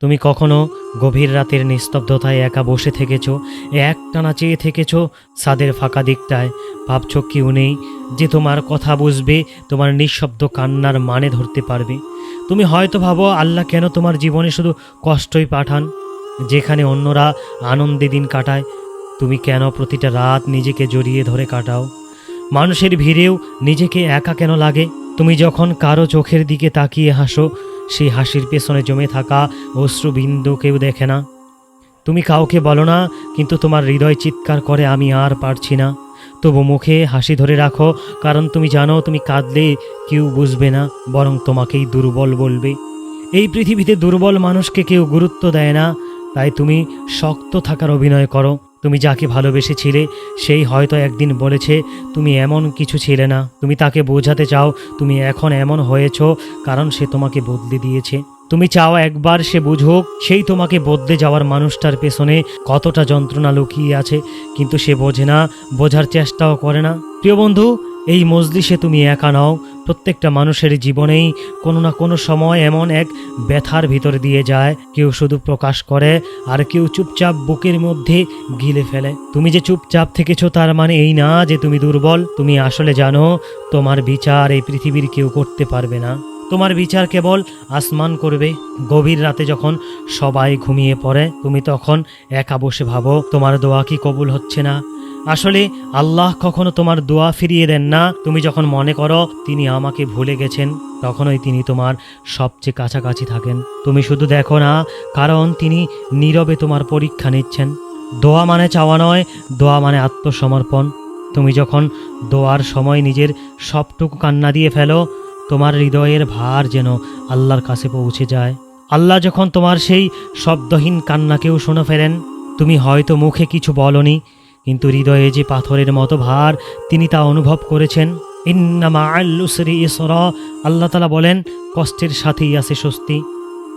তুমি কখনো গভীর রাতের নিস্তব্ধতায় একা বসে থেকেছ? একটানা চেয়ে থেকেছ ছাদের ফাঁকা দিকটায়? ভাবছ কেউ নেই যে তোমার কথা বুঝবে, তোমার নিঃশব্দ কান্নার মানে ধরতে পারবে? তুমি হয়তো ভাবো, আল্লাহ কেন তোমার জীবনে শুধু কষ্টই পাঠান? যেখানে অন্যরা আনন্দে দিন কাটায়, তুমি কেন প্রতিটা রাত নিজেকে জড়িয়ে ধরে কাটাও? মানুষের ভিড়েও নিজেকে একা কেন লাগে? তুমি যখন কারও চোখের দিকে তাকিয়ে হাসো, সেই হাসির পেছনে জমে থাকা অশ্রুবিন্দু কেউ দেখে না। তুমি কাউকে বলো না, কিন্তু তোমার হৃদয় চিৎকার করে, আমি আর পারছি না। তবু মুখে হাসি ধরে রাখো, কারণ তুমি জানো, তুমি কাঁদলে কেউ বুঝবে না, বরং তোমাকেই দুর্বল বলবে। এই পৃথিবীতে দুর্বল মানুষকে কেউ গুরুত্ব দেয় না, তাই তুমি শক্ত থাকার অভিনয় করো। তুমি যাকে ভালোবেসেছিলে, সেই হয়তো একদিন বলেছে, তুমি এমন কিছু ছিলে না। তুমি তাকে বোঝাতে চাও, তুমি এখন এমন হয়েছ, কারণ সে তোমাকে বদলে দিয়েছে। তুমি চাও একবার সে বুঝুক, সেই তোমাকে বদলে যাওয়ার মানুষটার পেছনে কতটা যন্ত্রণা লুকিয়ে আছে। কিন্তু সে বোঝে না, বোঝার চেষ্টাও করে না। প্রিয় বন্ধু এই মজলিসে তুমি একা নাও। প্রত্যেকটা মানুষের জীবনেই কোনো না কোনো সময় এমন এক ব্যথার ভিতর দিয়ে যায়। কেউ শুধু প্রকাশ করে আর কেউ চুপচাপ বুকের মধ্যে গিলে ফেলে। তুমি যে চুপচাপ থেকেছো তার মানে এই না যে তুমি দুর্বল। তুমি আসলে জানো তোমার বিচার এই পৃথিবীর কেউ করতে পারবে না। তোমার বিচার কেবল আসমান করবে। গভীর রাতে যখন সবাই ঘুমিয়ে পড়ে, তুমি তখন একা বসে ভাবো, তোমার দোয়া কি কবুল হচ্ছে না? আসলে আল্লাহ কখনো তোমার দোয়া ফিরিয়ে দেন না। তুমি যখন মনে করো তিনি আমাকে ভুলে গেছেন, তখনই তিনি তোমার সবচেয়ে কাছাকাছি থাকেন। তুমি শুধু দেখো না, কারণ তিনি নীরবে তোমার পরীক্ষা নিচ্ছেন। দোয়া মানে চাওয়া নয়, দোয়া মানে আত্মসমর্পণ। তুমি যখন দোয়ার সময় নিজের সবটুকু কান্না দিয়ে ফেলো, তোমার হৃদয়ের ভার যেন আল্লাহর কাছে পৌঁছে যায়। আল্লাহ যখন তোমার সেই শব্দহীন কান্নাকেও শুনে ফেলেন, তুমি হয়তো মুখে কিছু বলনি কিন্তু হৃদয়ে যে পাথরের মতো ভার তিনি তা অনুভব করেছেন। ইন্নামা আল্লুসরি ইসরা। আল্লাহ তালা বলেন, কষ্টের সাথেই আছে স্বস্তি।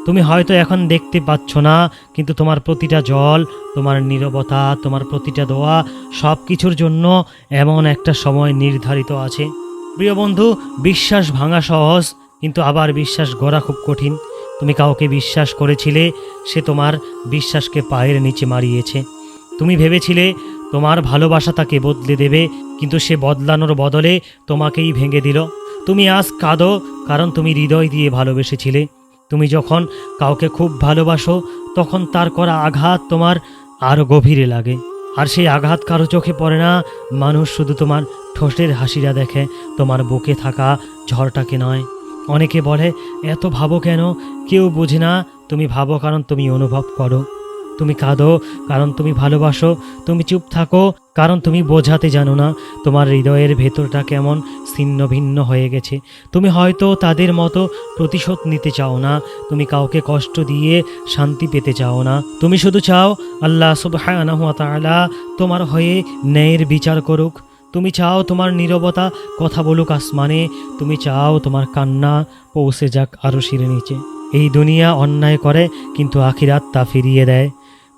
তুমি হয়তো এখন দেখতে পাচ্ছ না, কিন্তু তোমার প্রতিটা জল, তোমার নীরবতা, তোমার প্রতিটা দোয়া সব কিছুর জন্য এমন একটা সময় নির্ধারিত আছে। প্রিয় বন্ধু, বিশ্বাস ভাঙা সহজ, কিন্তু আবার বিশ্বাস গড়া খুব কঠিন। তুমি কাউকে বিশ্বাস করেছিলে, সে তোমার বিশ্বাসকে পায়ের নিচে মারিয়েছে। তুমি ভেবেছিলে তোমার ভালোবাসা তাকে বদলে দেবে, কিন্তু সে বদলানোর বদলে তোমাকেই ভেঙে দিল। তুমি আজ কাঁদো, কারণ তুমি হৃদয় দিয়ে ভালোবেসেছিলে। তুমি যখন কাউকে খুব ভালোবাসো, তখন তার করা আঘাত তোমার আরও গভীরে লাগে। আর সেই আঘাত কারও চোখে পড়ে না, মানুষ শুধু তোমার ঠোঁটের হাসিরা দেখে, তোমার বুকে থাকা ঝড়টাকে নয়। অনেকে বলে, এত ভাবো কেন? কেউ বোঝে না, তুমি ভাবো কারণ তুমি অনুভব করো। তুমি কাঁদো, কারণ তুমি ভালোবাসো। তুমি চুপ থাকো, কারণ তুমি বোঝাতে জানো না তোমার হৃদয়ের ভেতরটা কেমন ছিন্ন ভিন্ন হয়ে গেছে। তুমি হয়তো তাদের মতো প্রতিশোধ নিতে চাও না, তুমি কাউকে কষ্ট দিয়ে শান্তি পেতে চাও না। তুমি শুধু চাও আল্লাহ সুবহানাহু ওয়া তাআলা তোমার হয়ে ন্যায়ের বিচার করুক। তুমি চাও তোমার নীরবতা কথা বলুক আসমানে। তুমি চাও তোমার কান্না পৌঁছে যাক আরও শিরে নিচে। এই দুনিয়া অন্যায় করে, কিন্তু আখিরাত তা ফিরিয়ে দেয়।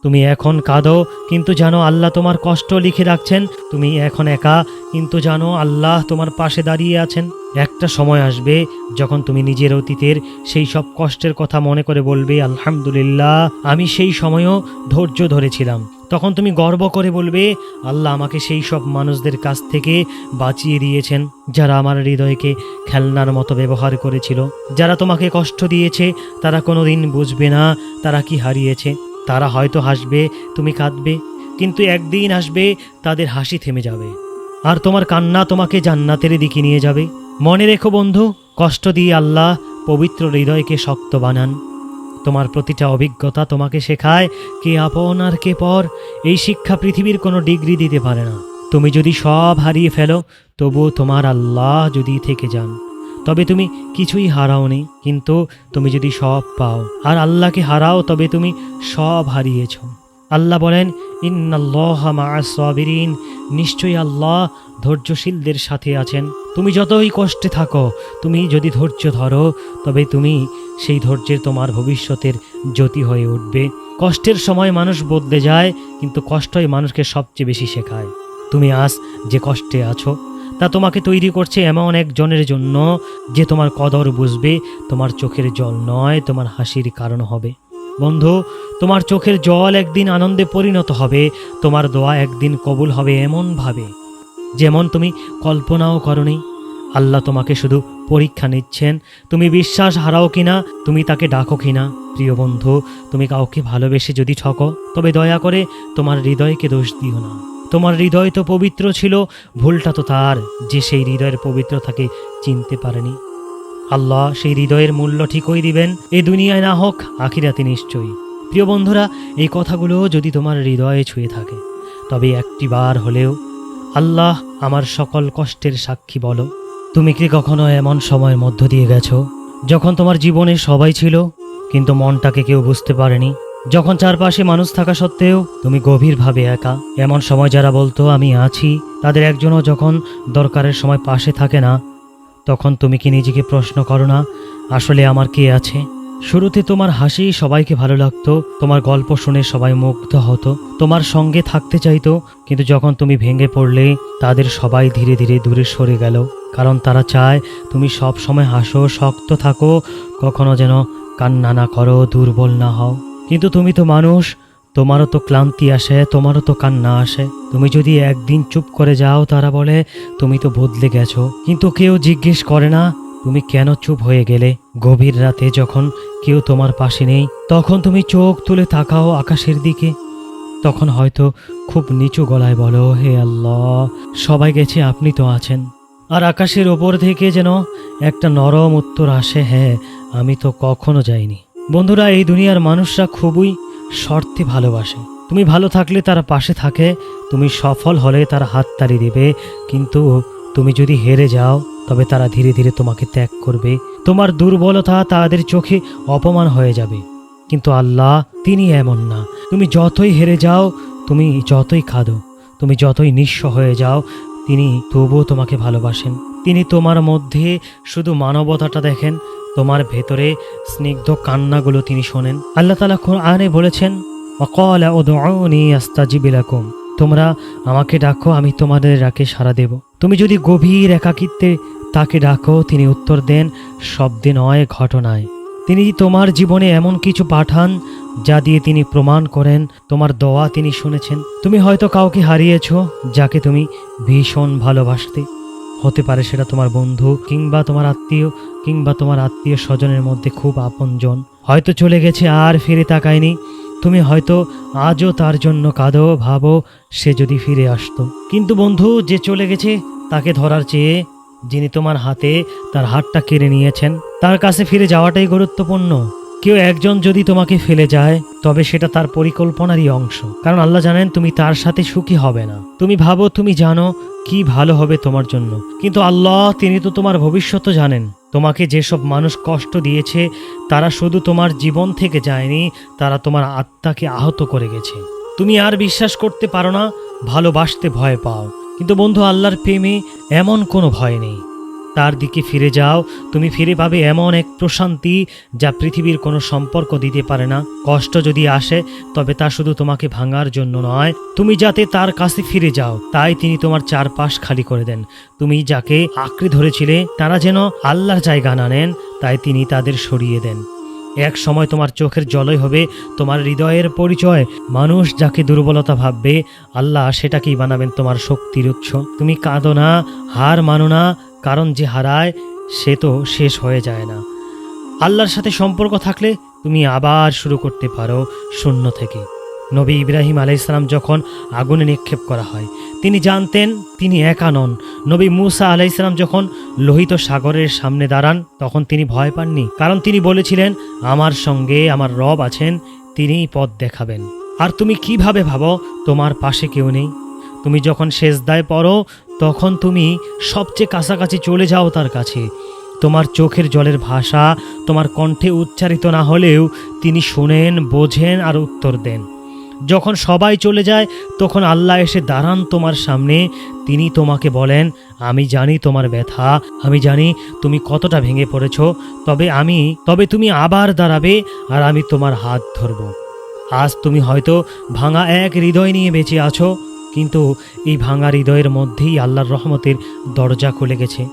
তুমি এখন কাঁদো, কিন্তু জানো আল্লাহ তোমার কষ্ট লিখে রাখছেন। তুমি এখন একা, কিন্তু জানো আল্লাহ তোমার পাশে দাঁড়িয়ে আছেন। একটা সময় আসবে যখন তুমি নিজের অতীতের সেই সব কষ্টের কথা মনে করে বলবে, আলহামদুলিল্লাহ, আমি সেই সময়ও ধৈর্য ধরেছিলাম। তখন তুমি গর্ব করে বলবে, আল্লাহ আমাকে সেই সব মানুষদের কাছ থেকে বাঁচিয়ে দিয়েছেন, যারা আমার হৃদয়কে খেলনার মতো ব্যবহার করেছিল। যারা তোমাকে কষ্ট দিয়েছে, তারা কোনো দিন বুঝবে না, তারা কি হারিয়েছে। তারা হয়তো হাসবে, তুমি কাঁদবে, কিন্তু একদিন আসবে তাদের হাসি থেমে যাবে। আর তোমার কান্না তোমাকে জান্নাতের দিকে নিয়ে যাবে। মনে রেখো বন্ধু, কষ্ট দিয়ে আল্লাহ পবিত্র হৃদয়কে শক্ত বানান। তোমার প্রতিটা অভিজ্ঞতা তোমাকে শেখায়, কে আপন আর কে পর। এই শিক্ষা পৃথিবীর কোনো ডিগ্রি দিতে পারে না। তুমি যদি সব হারিয়ে ফেলো, তবুও তোমার আল্লাহ যদি থেকে যান। তবে তুমি কিছুই হারাওনি, কিন্তু তুমি যদি সব পাও, আর আল্লাহকে হারাও, তবে তুমি সব হারিয়েছ। আল্লাহ বলেন, ইন্নাল্লাহ সাবিরিন নিশ্চয়ই আল্লাহ ধৈর্যশীলদের সাথে আছেন। তুমি যতই কষ্টে থাকো, তুমি যদি ধৈর্য ধরো, তবে তুমি সেই ধৈর্যের তোমার ভবিষ্যতের জ্যোতি হয়ে উঠবে। কষ্টের সময় মানুষ বদলে যায়, কিন্তু কষ্টই মানুষকে সবচেয়ে বেশি শেখায়। তুমি আজ যে কষ্টে আছো তা তোমাকে তৈরি করছে এমন একজনের জন্য যে তোমার কদর বুঝবে, তোমার চোখের জল নয়, তোমার হাসির কারণ হবে। বন্ধু, তোমার চোখের জল একদিন আনন্দে পরিণত হবে, তোমার দোয়া একদিন কবুল হবে এমনভাবে, যেমন তুমি কল্পনাও করনি। আল্লাহ তোমাকে শুধু পরীক্ষা নিচ্ছেন, তুমি বিশ্বাস হারাও কিনা, তুমি তাকে ডাকো কিনা। প্রিয় বন্ধু, তুমি কাউকে ভালোবেসে যদি ঠকো, তবে দয়া করে তোমার হৃদয়কে দোষ দিও না। তোমার হৃদয় তো পবিত্র ছিল, ভুলটা তো তার যে সেই হৃদয়ের পবিত্র পবিত্রতাকে চিনতে পারেনি। আল্লাহ সেই হৃদয়ের মূল্য ঠিকই দিবেন, এ দুনিয়ায় না হোক, আখিরাতে নিশ্চয়ই। প্রিয় বন্ধুরা, এই কথাগুলো যদি তোমার হৃদয়ে ছুঁয়ে থাকে, তবে একটি বার হলেও আল্লাহ আমার সকল কষ্টের সাক্ষী বলো। তুমি কি কখনো এমন সময়ের মধ্য দিয়ে গেছো, যখন তোমার জীবনে সবাই ছিল, কিন্তু মনটাকে কেউ বুঝতে পারেনি? যখন চারপাশে মানুষ থাকা সত্ত্বেও তুমি গভীরভাবে একা। এমন সময় যারা বলতো, আমি আছি। তাদের একজনও যখন দরকারের সময় পাশে থাকে না, তখন তুমি কি নিজেকে প্রশ্ন করো না, আসলে আমার কে আছে? শুরুতে তোমার হাসি সবাইকে ভালো লাগতো, তোমার গল্প শুনে সবাই মুগ্ধ হতো, তোমার সঙ্গে থাকতে চাইতো, কিন্তু যখন তুমি ভেঙে পড়লে, তাদের সবাই ধীরে ধীরে দূরে সরে গেল, কারণ তারা চায় তুমি সব সময় হাসো, শক্ত থাকো, কখনো যেন কান্না না করো, দুর্বল না হও। কিন্তু তুমি তো মানুষ, তোমারও তো ক্লান্তি আসে, তোমারও তো কান্না আসে। তুমি যদি একদিন চুপ করে যাও, তারা বলে, তুমি তো বদলে গেছো। কিন্তু কেউ জিজ্ঞেস করে না, তুমি কেন চুপ হয়ে গেলে? গভীর রাতে যখন কেউ তোমার পাশে নেই, তখন তুমি চোখ তুলে তাকাও আকাশের দিকে। তখন হয়তো খুব নিচু গলায় বলো, হে আল্লাহ, সবাই গেছে, আপনি তো আছেন। আর আকাশের ওপর থেকে যেন একটা নরম উত্তর আসে হ্যাঁ আমি তো কখনো যাইনি। বন্ধুরা, এই দুনিয়ার মানুষরা খুবই শর্তে ভালোবাসে। তুমি ভালো থাকলে তারা পাশে থাকে, তুমি সফল হলে তারা হাততালি দেবে, কিন্তু তুমি যদি হেরে যাও, তবে তারা ধীরে ধীরে তোমাকে ত্যাগ করবে। তোমার দুর্বলতা তাদের চোখে অপমান হয়ে যাবে। কিন্তু আল্লাহ তিনি এমন না। তুমি যতই হেরে যাও, তুমি যতই খাদো, তুমি যতই নিঃস্ব হয়ে যাও, তিনি তবুও তোমাকে ভালোবাসেন। তিনি তোমার মধ্যে শুধু মানবতাটা দেখেন, তোমার ভেতরে স্নিগ্ধ কান্নাগুলো তিনি শোনেন। আল্লাহ তালা খুন কোরআনে বলেছেন অকল লাকুম তোমরা আমাকে ডাকো, আমি তোমাদের ডাকে সাড়া দেব। তুমি যদি গভীর একাকিত্বে তাকে ডাকো, তিনি উত্তর দেন, শব্দে নয়, ঘটনায়। তিনি তোমার জীবনে এমন কিছু পাঠান, যা দিয়ে তিনি প্রমাণ করেন, তোমার দোয়া তিনি শুনেছেন। তুমি হয়তো কাউকে হারিয়েছ, যাকে তুমি ভীষণ ভালোবাসতে। হতে পারে সেটা তোমার বন্ধু কিংবা তোমার আত্মীয় কিংবা তোমার আত্মীয় স্বজনের মধ্যে খুব আপনজন। হয়তো চলে গেছে, আর ফিরে তাকায়নি। তুমি হয়তো আজও তার জন্য কাঁদো, ভাবো সে যদি ফিরে আসতো। কিন্তু বন্ধু, যে চলে গেছে, তাকে ধরার চেয়ে যিনি তোমার হাতে তার হাতটা কেড়ে নিয়েছেন, তার কাছে ফিরে যাওয়াটাই গুরুত্বপূর্ণ। কেউ একজন যদি তোমাকে ফেলে যায়, তবে সেটা তার পরিকল্পনারই অংশ। কারণ আল্লাহ জানেন তুমি তার সাথে সুখী হবে না। তুমি ভাবো, তুমি জানো কি ভালো হবে তোমার জন্য। কিন্তু আল্লাহ, তিনি তো তোমার ভবিষ্যৎ জানেন। তোমাকে যেসব মানুষ কষ্ট দিয়েছে, তারা শুধু তোমার জীবন থেকে যায়নি, তারা তোমার আত্মাকে আহত করে গেছে। তুমি আর বিশ্বাস করতে পারো না, ভালোবাসতে ভয় পাও। কিন্তু বন্ধু, আল্লাহর প্রেমে এমন কোনো ভয় নেই। তার দিকে ফিরে যাও। তুমি ফিরে পাবে এমন এক প্রশান্তি যা পৃথিবীর কোনো সম্পর্ক দিতে পারে না। কষ্ট যদি আসে, তবে তা শুধু তোমাকে ভাঙার জন্য নয়। তুমি যাতে তার কাছে ফিরে যাও, তাই তিনি তোমার চারপাশ খালি করে দেন। তুমি যাকে আঁকড়ে ধরেছিলে, তারা যেন আল্লাহর জায়গা না নেন, তাই তিনি তাদের সরিয়ে দেন। এক সময় তোমার চোখের জলই হবে তোমার হৃদয়ের পরিচয়। মানুষ যাকে দুর্বলতা ভাববে, আল্লাহ সেটাকেই বানাবেন তোমার শক্তির উৎস। তুমি কাঁদো না, হার মানো না কারণ যে হারায়, সে তো শেষ হয়ে যায় না। আল্লাহর সাথে সম্পর্ক থাকলে তুমি আবার শুরু করতে পারো শূন্য থেকে। নবী ইব্রাহিম আলাইসালাম যখন আগুনে নিক্ষেপ করা হয়, তিনি জানতেন তিনি একা নন। নবী মুসা আলাইসালাম যখন লোহিত সাগরের সামনে দাঁড়ান, তখন তিনি ভয় পাননি, কারণ তিনি বলেছিলেন, আমার সঙ্গে আমার রব আছেন, তিনিই পথ দেখাবেন। আর তুমি কীভাবে ভাবো, তোমার পাশে কেউ নেই? তুমি যখন শেষদায় পড়ো, তখন তুমি সবচেয়ে কাছাকাছি চলে যাও তার কাছে। তোমার চোখের জলের ভাষা, তোমার কণ্ঠে উচ্চারিত না হলেও তিনি শোনেন, বোঝেন আর উত্তর দেন। যখন সবাই চলে যায়, তখন আল্লাহ এসে দাঁড়ান তোমার সামনে। তিনি তোমাকে বলেন, আমি জানি তোমার ব্যথা। আমি জানি তুমি কতটা ভেঙে পড়েছ। তবে আমি, তবে তুমি আবার দাঁড়াবে আর আমি তোমার হাত ধরব। আজ তুমি হয়তো ভাঙা এক হৃদয় নিয়ে বেঁচে আছো। কিন্তু এই ভাঙা হৃদয়ের মধ্যেই আল্লাহর রহমতের দরজা খুলে গেছে।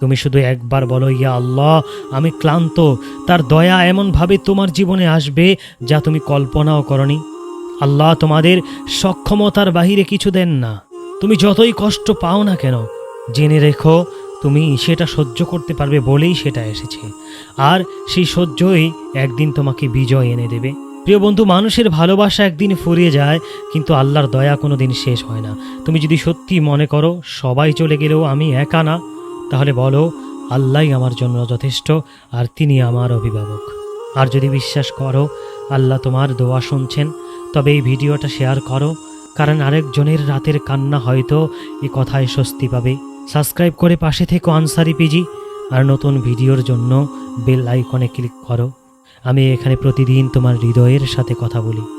তুমি শুধু একবার বলো, ইয়া আল্লাহ, আমি ক্লান্ত। তার দয়া এমনভাবে তোমার জীবনে আসবে যা তুমি কল্পনাও করনি। আল্লাহ তোমাদের সক্ষমতার বাহিরে কিছু দেন না। তুমি যতই কষ্ট পাও না কেন, জেনে রেখো, তুমি সেটা সহ্য করতে পারবে বলেই সেটা এসেছে। আর সেই সহ্যই একদিন তোমাকে বিজয় এনে দেবে। প্রিয় বন্ধু, মানুষের ভালোবাসা একদিন ফুরিয়ে যায়, কিন্তু আল্লাহর দয়া কোনো দিন শেষ হয় না। তুমি যদি সত্যি মনে করো, সবাই চলে গেলেও আমি একা না, তাহলে বলো আল্লাহই আমার জন্য যথেষ্ট, আর তিনি আমার অভিভাবক। আর যদি বিশ্বাস করো, আল্লাহ তোমার দোয়া শুনছেন, তবে এই ভিডিওটা শেয়ার করো, কারণ আরেকজনের রাতের কান্না হয়তো এ কথায় স্বস্তি পাবে। সাবস্ক্রাইব করে পাশে থেকে আনসারি পিজি, আর নতুন ভিডিওর জন্য বেল আইকনে ক্লিক করো। আমি এখানে প্রতিদিন তোমার হৃদয়ের সাথে কথা বলি।